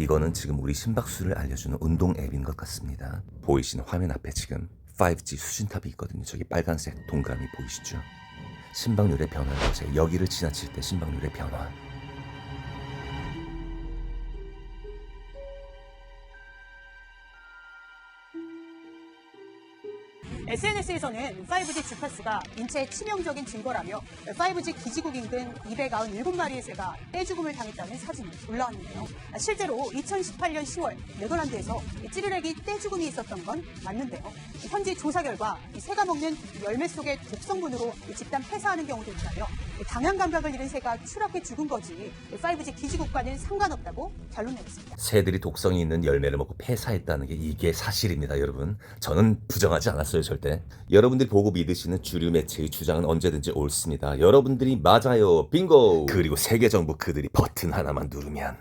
이거는 지금 우리 심박수를 알려주는 운동 앱인 것 같습니다. 보이시는 화면 앞에 지금 5G 수신탑이 있거든요. 저기 빨간색 동그라미 보이시죠? 심박률의 변화를 보세요. 여기를 지나칠 때 심박률의 변화. SNS에서는 5G 주파수가 인체에 치명적인 증거라며 5G 기지국 인근 297마리의 새가 떼죽음을 당했다는 사진이 올라왔는데요. 실제로 2018년 10월 네덜란드에서 이 찌르레기 떼죽음이 있었던 건 맞는데요. 현지 조사 결과 이 새가 먹는 열매 속의 독성분으로 이 집단 폐사하는 경우도 있다며 이 당향 감각을 잃은 새가 추락해 죽은 거지 5G 기지국과는 상관없다고 결론 내렸습니다. 새들이 독성이 있는 열매를 먹고 폐사했다는 게 이게 사실입니다, 여러분. 저는 부정하지 않았어요, 절대. 여러분들이 보고 믿으시는 주류 매체의 주장은 언제든지 옳습니다. 여러분들이 맞아요, 빙고. 그리고 세계 정부 그들이 버튼 하나만 누르면